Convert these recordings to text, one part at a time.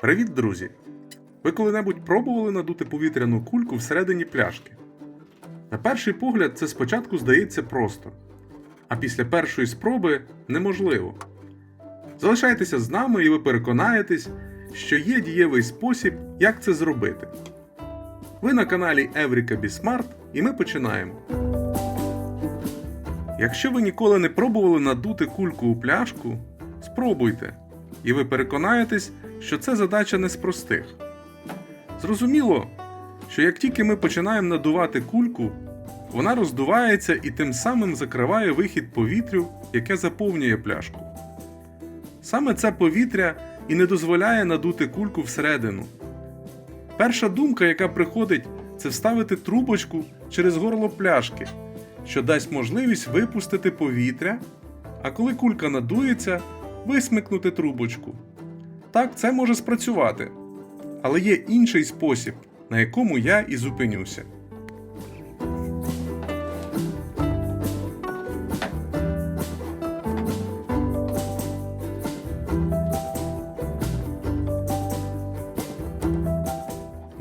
Привіт, друзі! Ви коли-небудь пробували надути повітряну кульку всередині пляшки? На перший погляд, це спочатку здається просто, а після першої спроби неможливо. Залишайтеся з нами і ви переконаєтесь, що є дієвий спосіб, як це зробити. Ви на каналі Евріка Бісмарт і ми починаємо. Якщо ви ніколи не пробували надути кульку у пляшку, спробуйте, і ви переконаєтесь, що це задача не з простих. Зрозуміло, що як тільки ми починаємо надувати кульку, вона роздувається і тим самим закриває вихід повітрю, яке заповнює пляшку. Саме це повітря і не дозволяє надути кульку всередину. Перша думка, яка приходить, це вставити трубочку через горло пляшки, що дасть можливість випустити повітря, а коли кулька надується, висмикнути трубочку. Так, це може спрацювати. Але є інший спосіб, на якому я і зупинюся.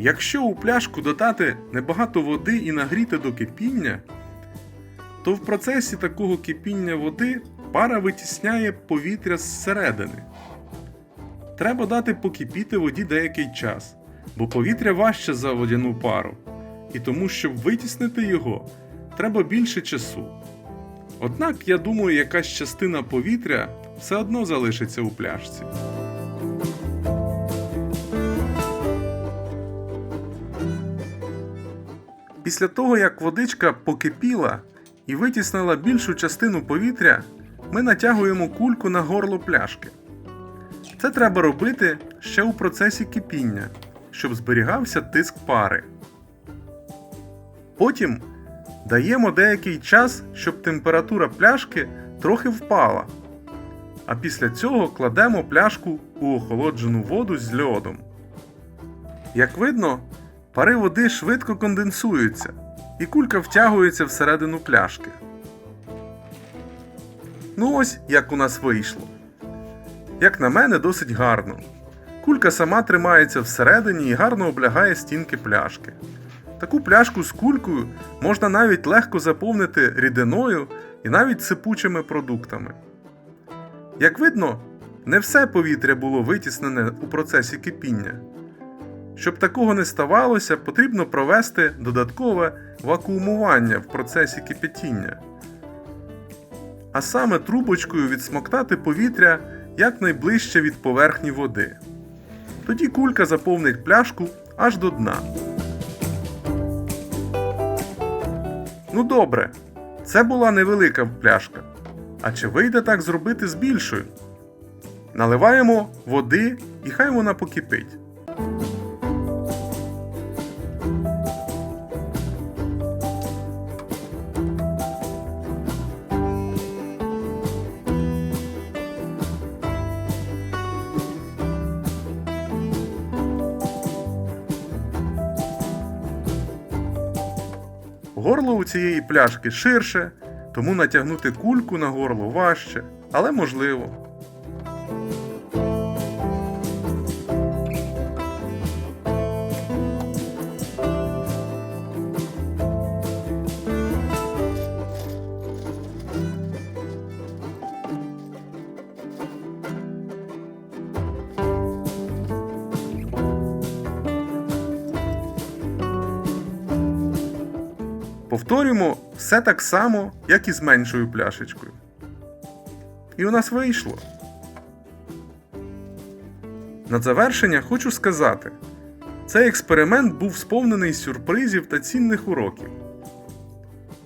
Якщо у пляшку додати небагато води і нагріти до кипіння, то в процесі такого кипіння води пара витісняє повітря зсередини. Треба дати покипіти воді деякий час, бо повітря важче за водяну пару, і тому, щоб витіснити його, треба більше часу. Однак, я думаю, якась частина повітря все одно залишиться у пляшці. Після того, як водичка покипіла і витіснила більшу частину повітря, ми натягуємо кульку на горло пляшки. Це треба робити ще у процесі кипіння, щоб зберігався тиск пари. Потім даємо деякий час, щоб температура пляшки трохи впала. А після цього кладемо пляшку у охолоджену воду з льодом. Як видно, пари води швидко конденсуються, і кулька втягується всередину пляшки. Ну ось як у нас вийшло. Як на мене, досить гарно. Кулька сама тримається всередині і гарно облягає стінки пляшки. Таку пляшку з кулькою можна навіть легко заповнити рідиною і навіть сипучими продуктами. Як видно, не все повітря було витіснене у процесі кипіння. Щоб такого не ставалося, потрібно провести додаткове вакуумування в процесі кипятіння. А саме трубочкою відсмоктати повітря якнайближче від поверхні води. Тоді кулька заповнить пляшку аж до дна. Ну добре, це була невелика пляшка. А чи вийде так зробити з більшою? Наливаємо води і хай вона покипить. Горло у цієї пляшки ширше, тому натягнути кульку на горло важче, але можливо. Повторюємо все так само, як і з меншою пляшечкою. І у нас вийшло. На завершення хочу сказати: цей експеримент був сповнений сюрпризів та цінних уроків.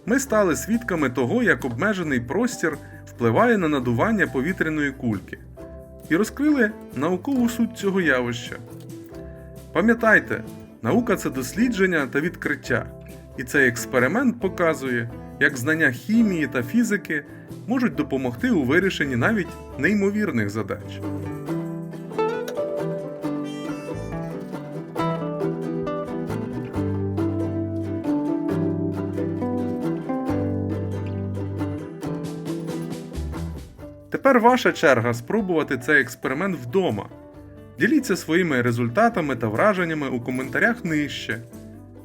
Ми стали свідками того, як обмежений простір впливає на надування повітряної кульки, і розкрили наукову суть цього явища. Пам'ятайте, наука це дослідження та відкриття. І цей експеримент показує, як знання хімії та фізики можуть допомогти у вирішенні навіть неймовірних задач. Тепер ваша черга спробувати цей експеримент вдома. Діліться своїми результатами та враженнями у коментарях нижче.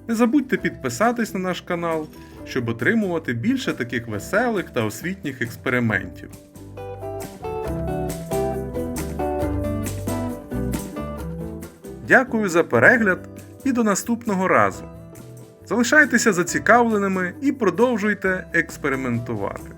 Не забудьте підписатись на наш канал, щоб отримувати більше таких веселих та освітніх експериментів. Дякую за перегляд і до наступного разу. Залишайтеся зацікавленими і продовжуйте експериментувати.